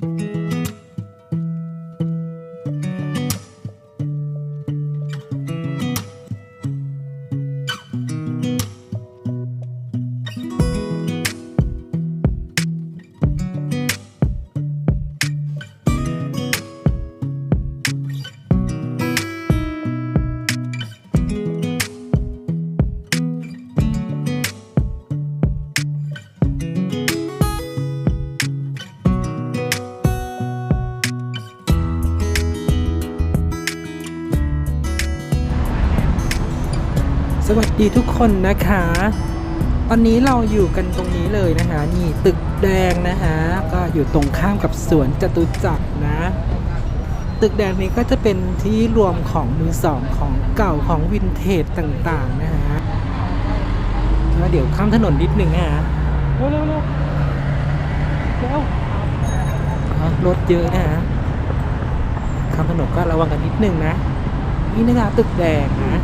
สวั ดีทุกคนนะคะ ตอนนี้เราอยู่กันตรงนี้เลยนะคะ นี่ตึกแดงนะคะ ก็อยู่ตรงข้ามกับสวนจตุจักรนะ ตึกแดงนี้ก็จะเป็นที่รวมของมือสองของเก่าของวินเทจต่างๆนะฮะแล้วเดี๋ยวข้ามถนนนิดหนึ่งนะฮะเร็วเร็วเร็วเร็วอ๋อรถเยอะนะฮะข้ามถนนก็ระวังกันนิดหนึงนะ นี่นะคะตึกแดงนะ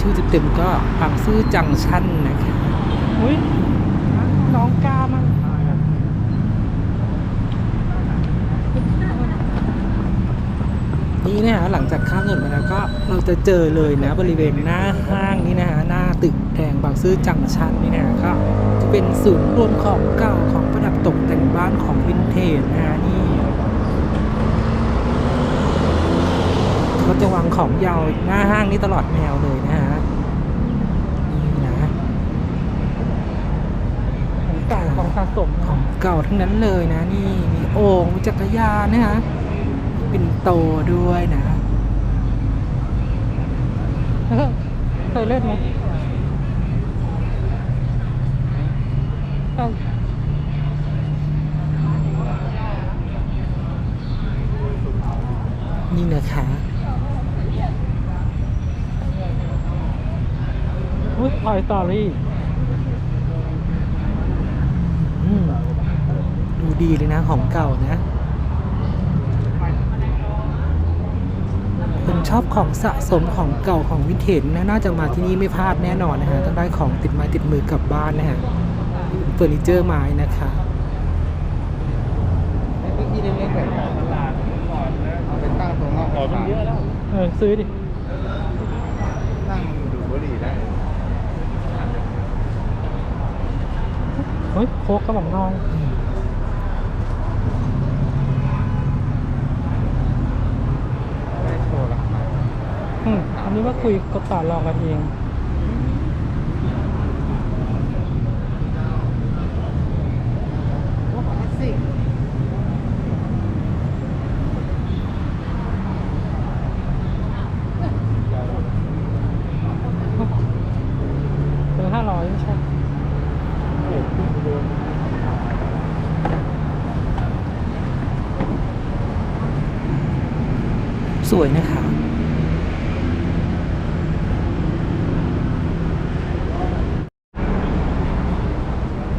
ชื่ อเต็มๆก็บางซื่อจังชั่นนะคะอุ้ยน้องกามันนี่นะฮะหลังจากข้ามถนนมาแล้วก็เราจะเจอเลยนะบริเวณหน้าห้างนี่นะฮะหน้าตึกแดงบางซื่อจังชันนี่นะฮะก็จะเป็นศูนย์รวมของเก่าของประดับตกแต่งบ้านของวินเทจนะฮะนี่ เขาจะวางของยาวหน้าห้างนี้ตลอดแนวเลยนะฮะนี่นะของเก่าของสะสมของเก่าทั้งนั้นเลยนะ นี่มีโอ่งมีจักรยานนะฮะปิ่นโตด้วยนะเคยเล่นไหมเอ้านี่นะคะ อุ้ยพอยสตอรี่อืมดูดีเลยนะ ของเก่านะ คนชอบของสะสมของเก่าของวินเทจนะน่าจะมาที่นี่ไม่พลาดแน่นอนนะฮะ ต้องได้ของติดไม้ติดมือกลับบ้านนะฮะเฟอร์นิเจอร์ไม้นะคะที่เล็กๆแบบตลาดก่อนนะเอาไปตั้งตรงนอกตลาดเออ ซื้อดิ นั่งดูดบุหรี่ได้ เฮ้ยโคกกระบอกน้อยไม่โชว์ราคาอืมอันนี้ว่าคุยก็ต่อรองกันเอง คลาสสิก ซื้อห้าร้อยใช่ สวยนะคะ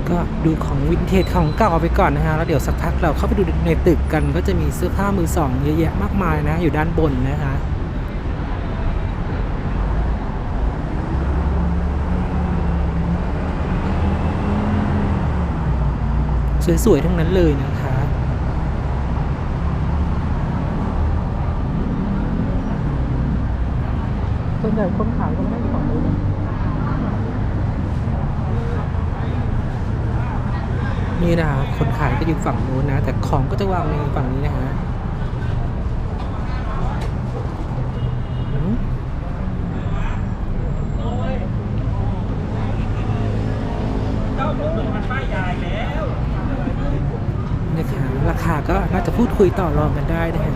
ก็ดูของวิน เทจของเก่าเอาไปก่อนนะฮะแล้วเดี๋ยวสักพักเราเข้าไปดูในตึกกันก็จะมีเสื้อผ้ามือสองเยอะแยะมากมายนะอยู่ด้านบนนะคะสวยๆ ทั้งนั้นเลยนะคะส่วนใหญ่คนขายก็ไม่ได้ของเลยนะ นี่นะคะคนขายก็อยู่ฝั่งนู้นนะ แต่ของก็จะวางในฝั่งนี้นะฮะอืมนะคะราคาก็น่าจะพูดคุยต่อรองกันได้นะฮะ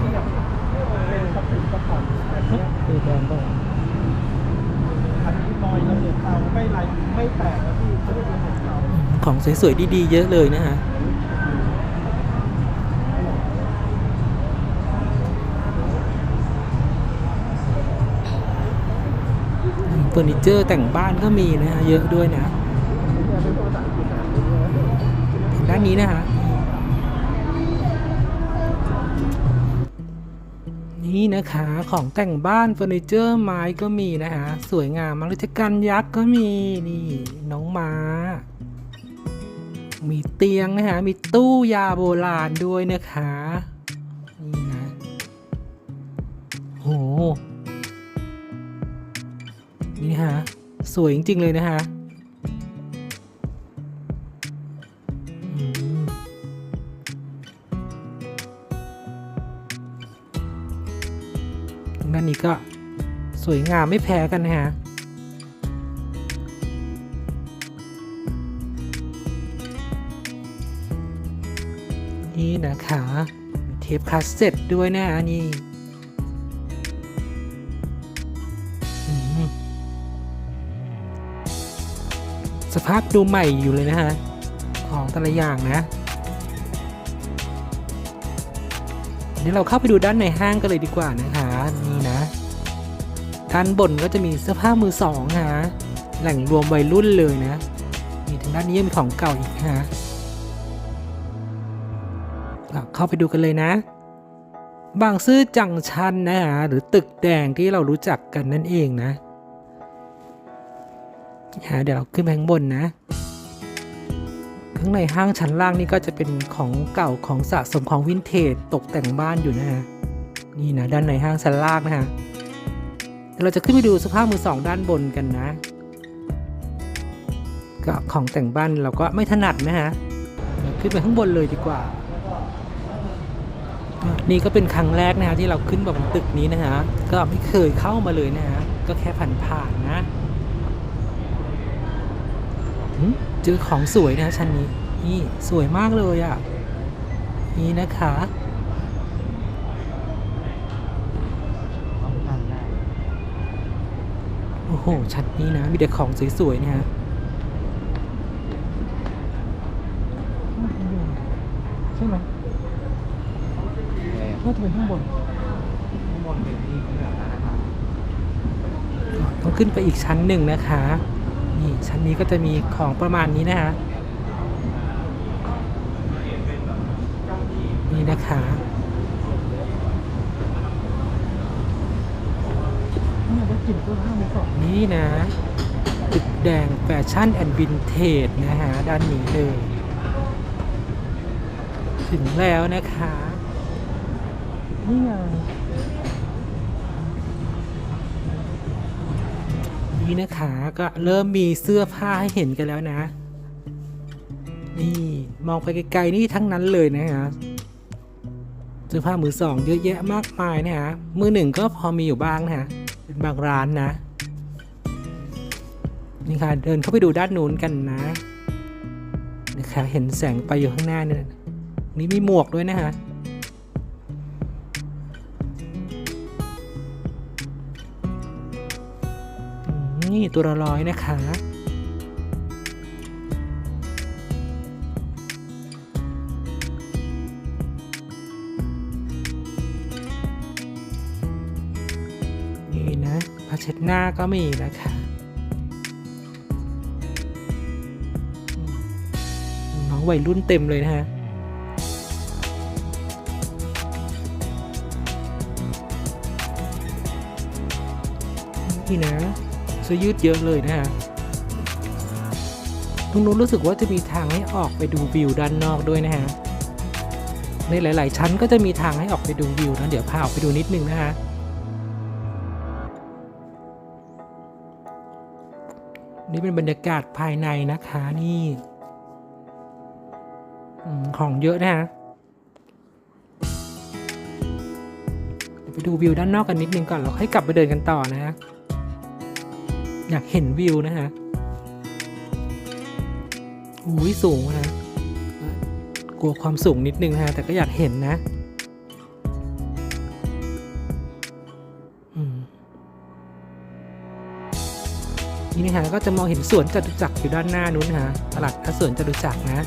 เออแดงก็อันนี้ลอยระเบิดเตาไม่ไรไม่แตกนะพี่ ของสวยๆดีๆเยอะเลยนะฮะเฟอร์นิเจอร์แต่งบ้านก็มีนะฮะเยอะด้วยนะด้านนี้นะฮะนี่นะคะของแต่งบ้านเฟอร์นิเจอร์ไม้ก็มีนะฮะสวยงามมากเลยจักรันยักษ์ก็มีนี่น้องม้า มีเตียงนะคะมีตู้ยาโบราณด้วยนะคะนี่นะโหนี่นะสวยจริง ๆ เลยนะคะด้านนี้ก็สวยงามไม่แพ้กันนะคะ นี่นะคะเทปคาสเซ็ตด้วยนะนี่สภาพดูใหม่อยู่เลยนะฮะ ของแต่ละอย่างนะเดี๋ยวเราเข้าไปดูด้านในห้างกันเลยดีกว่านะคะนี่นะด้านบนก็จะมีเสื้อผ้ามือสองฮะแหล่งรวมวัยรุ่นเลยนะมีทางด้านนี้ยังมีของเก่าอีกฮะ เข้าไปดูกันเลยนะ บางซื่อจังชันนะฮะหรือตึกแดงที่เรารู้จักกันนั่นเองนะฮะเดี๋ยวเราขึ้นไปข้างบนนะข้างในห้างชั้นล่างนี่ก็จะเป็นของเก่าของสะสมของวินเทจตกแต่งบ้านอยู่นะฮะนี่นะด้านในห้างชั้นล่างนะฮะเดี๋ยวเราจะขึ้นไปดูสภาพมือสองด้านบนกันนะก็ของแต่งบ้านเราก็ไม่ถนัดนะฮะขึ้นไปข้างบนเลยดีกว่า นี่ก็เป็นครั้งแรกนะฮะที่เราขึ้นมาบนตึกนี้นะฮะก็ไม่เคยเข้ามาเลยนะฮะก็แค่ผ่านๆนะหึเจอของสวยนะชั้นนี้นี่สวยมากเลยอะ่ะนี่นะคะโอ้โหชั้นนี้นะมีแต่ของสวยๆนะฮะ ใช่ไหมน่า จะเป็นข้างบนต้องขึ้นไปอีกชั้นหนึ่งนะคะนี่ชั้นนี้ก็จะมีของประมาณนี้นะคะนี่นะคะนี่ได้กลิ่นเสื้อผ้ามือสองนี่นะตึกแดงแฟชั่นแอนด์วินเทจนะฮะ ด้านนี้เลย ถึงแล้วนะคะ นี่ไงนี่นะคะก็เริ่มมีเสื้อผ้าให้เห็นกันแล้วนะ นี่มองไปไกลๆนี่ทั้งนั้นเลยนะฮะเสื้อผ้ามือสองเยอะแยะมากมายนะฮะมือหนึ่งก็พอมีอยู่บ้างนะฮะเป็นบางร้านนะนี่ค่ะเดินเข้าไปดูด้านนู้นกันนะนะคะเห็นแสงไปอยู่ข้างหน้าเนี่ยนี่มีหมวกด้วยนะฮะ นี่ตัวละร้อยนะคะนี่นะผ้าเช็ดหน้าก็มีนะคะน้องวัยรุ่นเต็มเลยนะฮะนี่นะ เสื้อยืดเยอะเลยนะฮะตรงนู้นรู้สึกว่าจะมีทางให้ออกไปดูวิวด้านนอกด้วยนะฮะในหลาย ๆ ชั้นก็จะมีทางให้ออกไปดูวิวนะเดี๋ยวพาออกไปดูนิดนึงนะฮะนี่เป็นบรรยากาศภายในนะคะนี่ของเยอะนะฮะเดี๋ยวไปดูวิวด้านนอกกันนิดนึงก่อนแล้วค่อยกลับไปเดินกันต่อนะฮะ อยากเห็นวิวนะฮะอุ้ยสูงนะกลัวความสูงนิดนึงนะฮะ แต่ก็อยากเห็นนะอืมนี่นะฮะก็จะมองเห็นสวนจตุจักรอยู่ด้านหน้านู้นฮะตลาดสวนจตุจักรนะ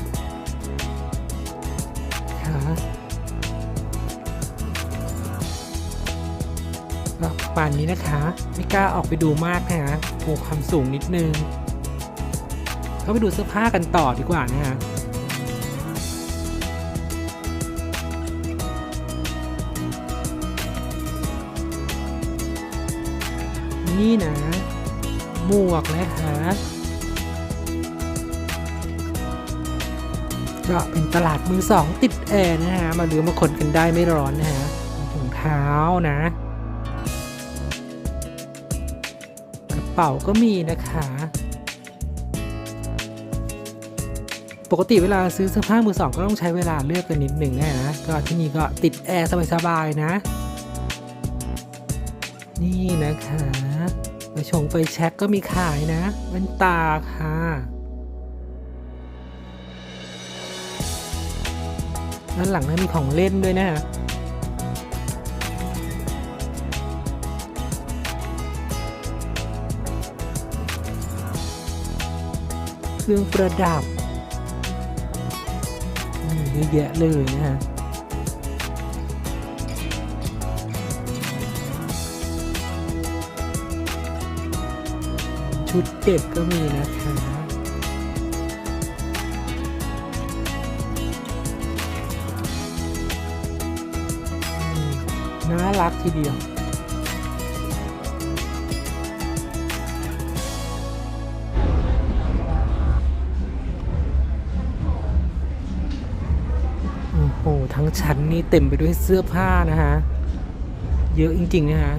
ประมาณนี้นะคะไม่กล้าออกไปดูมากนะฮะกลัวความสูงนิดนึงก็ไปดูเสื้อผ้ากันต่อดีกว่านะฮะนี่นะ หมวกนะคะก็เป็นตลาดมือสองติดแอร์นะฮะ มาเลือมาคนกันได้ไม่ร้อนนะฮะถุงเท้านะ เป๋าก็มีนะคะ ปกติเวลาซื้อเสื้อผ้ามือสองก็ต้องใช้เวลาเลือกกันนิดหนึ่งนะฮะก็ที่นี่ก็ติดแอร์สบายๆนะ นี่นะคะไปชงไฟแช็กก็มีขายนะแว่นตาค่ะด้านหลังนั้นมีของเล่นด้วยนะฮะ เครื่องประดับเยอะแยะเลยนะฮะชุดเด็กก็มีนะคะน่ารักทีเดียว ทั้งชั้นนี่เต็มไปด้วยเสื้อผ้านะฮะ เยอะจริงๆนะฮะ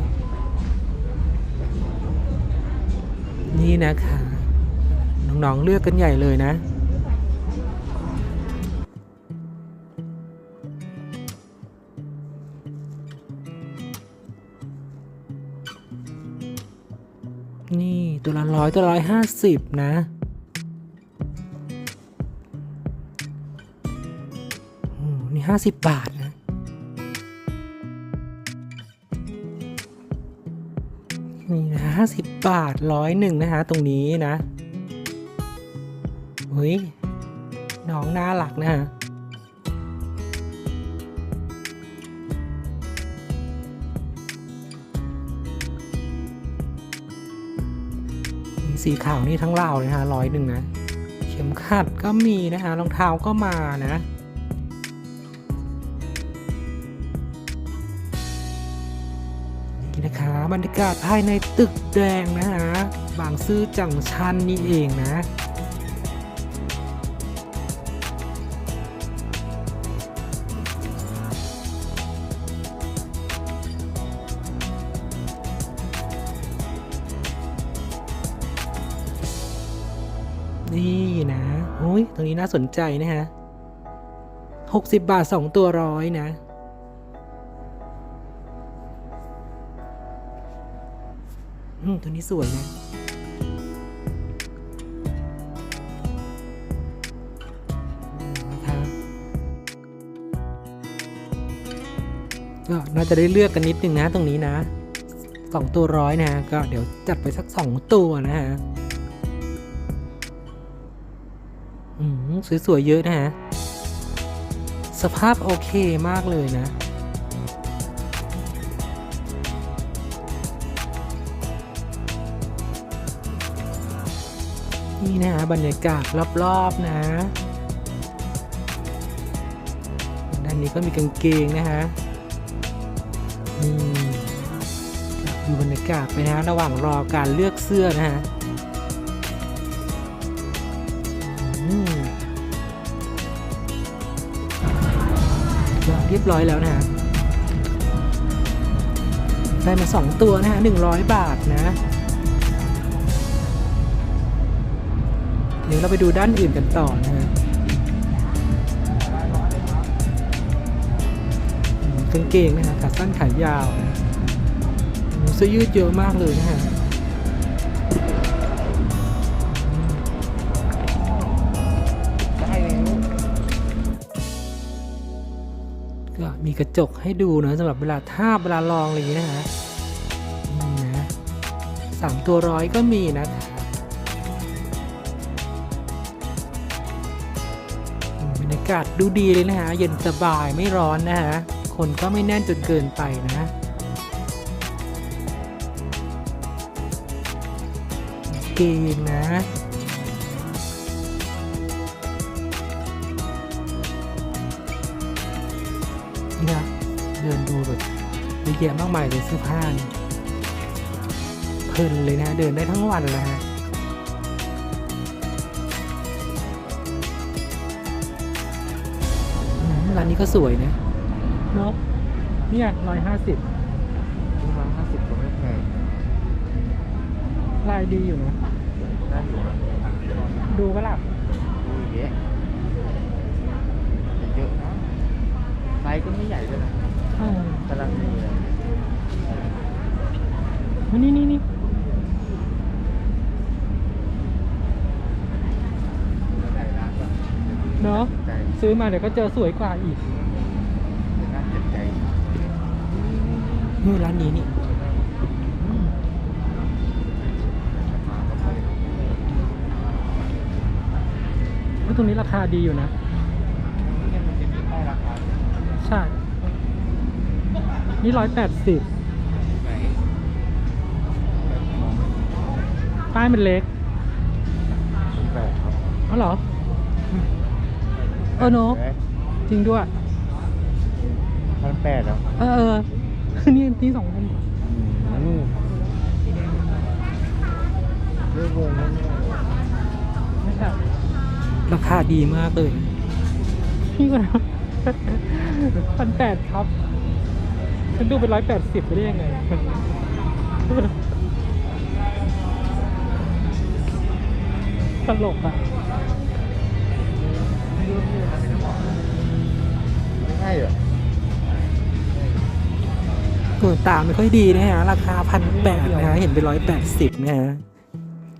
นี่นะคะ น้องๆเลือกกันใหญ่เลยนะนี่ตัวละร้อยตัวละร้อยห้าสิบนะ 150 บาทนะ นี่นะห้าสิบบาทร้อยหนึ่งนะฮะ ตรงนี้นะเฮ้ยน้องน่าหลักนะฮะสีขาวนี่ทั้งเหล่านะฮะร้อยหนึ่งนะ เข็มขัดก็มีนะฮะรองเท้าก็มานะ บรรยากาศภายในตึกแดงนะฮะ บางซื่อจังชันนี่เองนะนี่นะโอ้ยตรงนี้น่าสนใจนะฮะหกสิบบาทสองตัวร้อยนะ ตัวนี้สวยนะก็น่าจะได้เลือกกันนิดนึงนะตรงนี้นะสองตัวร้อยนะก็เดี๋ยวจัดไปสักสองตัวนะฮะอืมสวยๆเยอะนะฮะ สภาพโอเคมากเลยนะ นี่นะฮะบรรยากาศรอบๆนะ ด้านนี้ก็มีกางเกงนะฮะนี่ดูบรรยากาศไปนะฮะระหว่างรอการเลือกเสื้อนะฮะเรียบร้อยแล้วนะฮะได้มาสองตัวนะฮะหนึ่งร้อยบาทนะ ดี๋ยวเราไปดูด้านอื่นกันต่อนะฮะกางเกงนะฮะขาสั้นขายาวนะเสื้อยืดเยอะมากเลยนะฮะได้แล้วก็มีกระจกให้ดูนะสำหรับเวลาทาบเวลาลองอะไรอย่างนี้นะฮะนะสามตัวร้อยก็มีนะ รยากาศดูดีเลยนะฮะ เย็นสบายไม่ร้อนนะฮะ คนก็ไม่แน่นจนเกินไปนะเกงนะนี่นะเดินดูแบบเยอะแยะมากมายเลยเสื้อผ้านเพลินเลยนะ เดินได้ทั้งวันเลยฮะานนี้ก็สวยนะเนาะเนี่ยร้อยห้าสิบร้อยห้าสิบก็ไม่แพงลายดีอยู่นะได้อยู่นะดูก็หลับ ดูเยอะเยอะนะไซส์ก็ไม่ใหญ่ด้วยนะ เออกำลังดีเลย นี่นี่นี่ ใหญ่ร้านก็ เนาะ ใจ ซื้อมาเดี๋ยวก็เจอสวยกว่าอีกน่าเจ็บใจนี่ร้านนี้นี่มาก็ไปแล้วตรงนี้ราคาดีอยู่นะเนี่ยมันจะมีป้ายราคาใช่ นี่ร้อยแปดสิบไหนป้ายมันเล็กแปดครับอ๋อเหรอ เออเนาะจริงด้วยพันแปดแล้วเออเออ นี่ที่สองพันอืมเรื่องวงนั้นเนี่ยไม่ใช่ราคาดีมากเลย พี่ก็พันแปดครับ ฉันดูเป็นร้อยแปดสิบไปได้ยังไง ตลกอะ เหรอเปิดตาไม่ค่อยดีนะฮะ ราคาพันแปดนะฮะ เห็นเป็นร้อยแปดสิบนะฮะ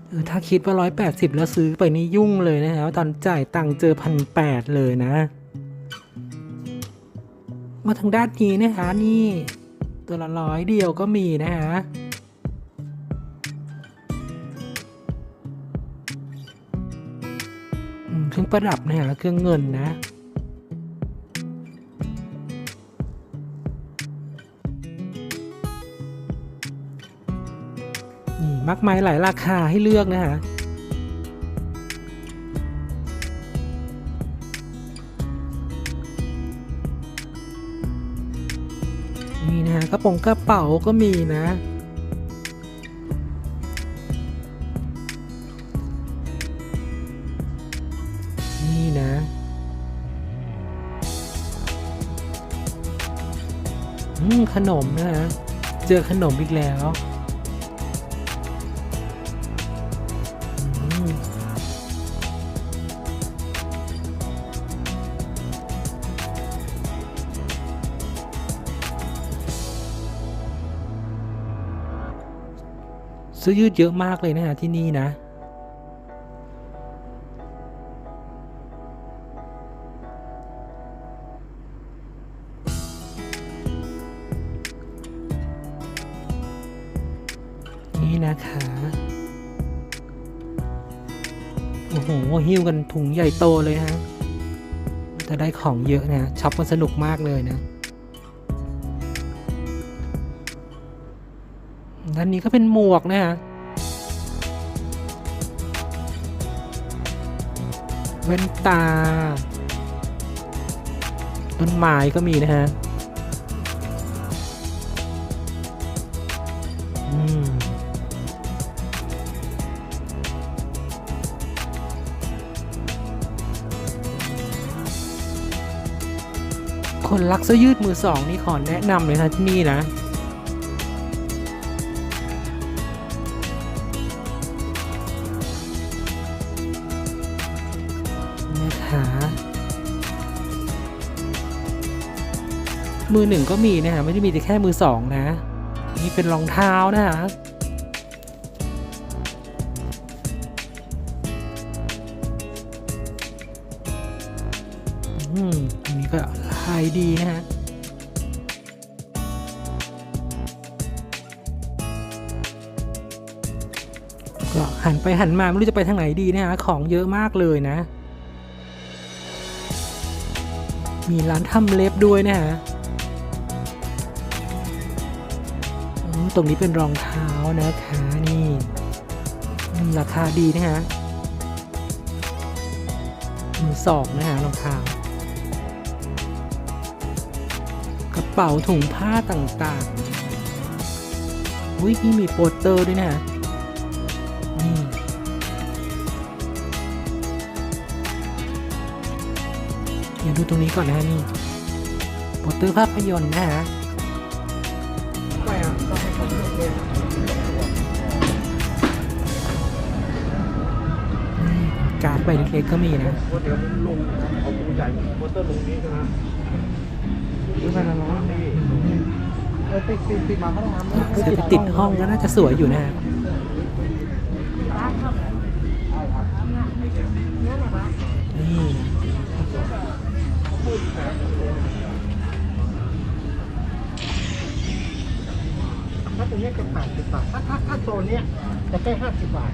เออถ้าคิดว่าร้อยแปดสิบแล้วซื้อไปนี่ยุ่งเลยนะฮะ ตอนจ่ายตังค์เจอพันแปดเลยนะ มาทางด้านนี้นะคะนี่ ตัวละร้อยเดียวก็มีนะฮะอืมเครื่องประดับนะฮะ เครื่องเงินนะ มากมายหลายราคาให้เลือกนะฮะนี่นะฮะกระป๋องกระเป๋าก็มีนะนี่นะอืมขนมนะฮะ เจอขนมอีกแล้ว เสื้อยืดเยอะมากเลยนะฮะที่นี่นะ นี่นะคะโอ้โหหิ้วกันถุงใหญ่โตเลยนะจะได้ของเยอะนะช็อปกันสนุกมากเลยนะ ด้านนี้ก็เป็นหมวกนะฮะแว่นตา ต้นไม้ก็มีนะฮะคนรักเสื้อยืดมือสองนี่ขอแนะนำเลยนะที่นี่นะ มือหนึ่งก็มีนะฮะไม่ได้มีแต่แค่มือสองนะ นี่เป็นรองเท้านะฮะอืมอันนี้ก็ลายดีนะฮะก็หันไปหันมาไม่รู้จะไปทางไหนดีนะฮะของเยอะมากเลยนะ มีร้านทำเล็บด้วยนะฮะ ตรงนี้เป็นรองเท้านะคะนี่ราคาดีนะฮะมือสองนะฮะรองเท้ากระเป๋าถุงผ้าต่างๆอุ้ยนี่มีโปสเตอร์ด้วยนะฮะนี่เดี๋ยวดูตรงนี้ก่อนนะฮะนี่โปสเตอร์ภาพยนตร์นะฮะ ดติดมาข้างน้ำซื้อไปติดห้องก็น่าจะสวยอยู่นะฮะนี่ถ้าตรงนี้จะแปดสิบบาท ถ้าถ้าถ้าโซนเนี้ยจะแค่ห้าสิบบาท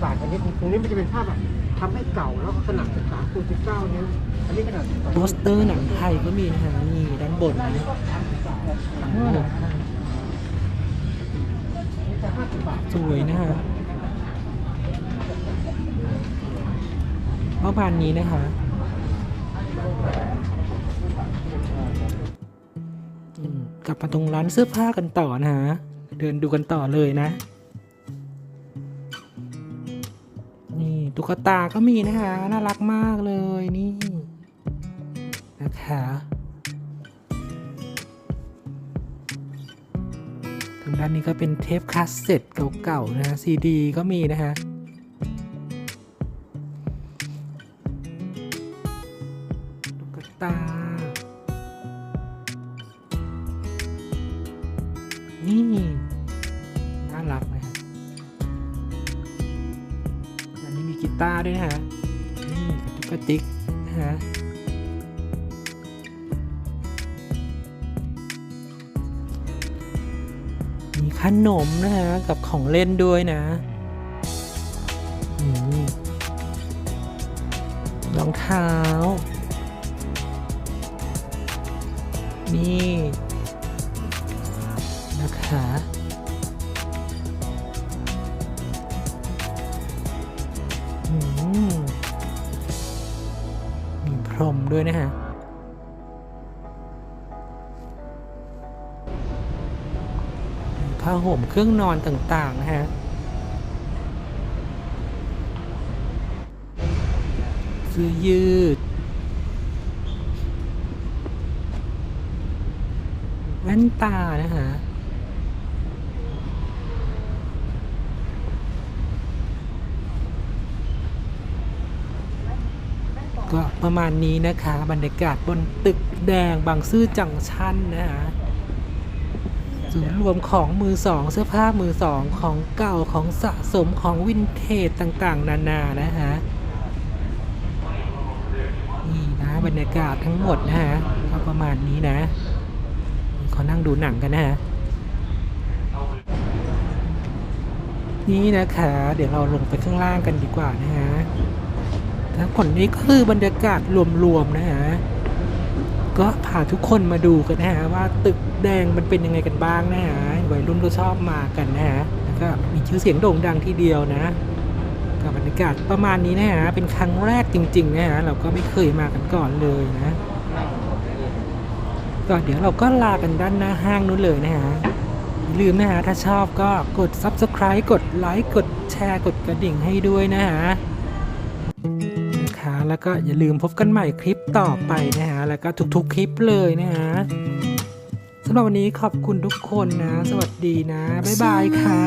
จะต่างกันนิดนึงตรงนี้มันจะเป็นภาพแบบทำให้เก่าแล้วก็ขนาดสิบสามคูณสิบเนิ้วอันนี้ขนาดโปสเตอร์หนังไทยก็มีนะฮะนี่ด้านบนนี้สวยนะฮะประมาณนี้นะคะกลับมาตรงร้านเสื้อผ้ากันต่อนะฮะ เดินดูกันต่อเลยนะ ตุ๊กตาก็มีนะคะ น่ารักมากเลยนี่นะคะทางด้านนี้ก็เป็นเทปคาสเซ็ตเก่าๆนะฮะซีดีก็มีนะฮะตุ๊กตา ด้วยนะฮะนี่กระตุกกระติกนะฮะมีขนมนะฮะ กับของเล่นด้วยนะนี่รองเท้า นี่ มีพรมด้วยนะฮะ ผ้าห่มเครื่องนอนต่างๆนะฮะ เสื้อยืด แว่นตานะฮะ ก็ประมาณนี้นะคะ บรรยากาศบนตึกแดงบางซื่อจังชันนะฮะศูนย์รวมของมือสอง เสื้อผ้ามือสองของเก่าของสะสมของวินเทจต่างๆ นานานะฮะนี่นะบรรยากาศทั้งหมดนะฮะก็ประมาณนี้นะเขานั่งดูหนังกันนะฮะนี่นะคะ เดี๋ยวเราลงไปข้างล่างกันดีกว่านะฮะ ทั้งหมดนี้ก็คือบรรยากาศรวมๆนะฮะก็พาทุกคนมาดูกันนะฮะว่าตึกแดงมันเป็นยังไงกันบ้างนะฮะวัยรุ่นก็ชอบมากันนะฮะแล้วก็มีชื่อเสียงโด่งดังทีเดียวนะกับบรรยากาศประมาณนี้นะฮะเป็นครั้งแรกจริงๆนะฮะเราก็ไม่เคยมากันก่อนเลยนะก็เดี๋ยวเราก็ลากันด้านหน้าห้างนู้นเลยนะฮะอย่าลืมนะฮะถ้าชอบก็กด subscribe กดไลค์กดแชร์กดกระดิ่งให้ด้วยนะฮะนะคะ แล้วก็อย่าลืมพบกันใหม่คลิปต่อไปนะฮะ แล้วก็ทุกๆคลิปเลยนะฮะสำหรับวันนี้ขอบคุณทุกคนนะ สวัสดีนะ บ๊ายบายค่ะ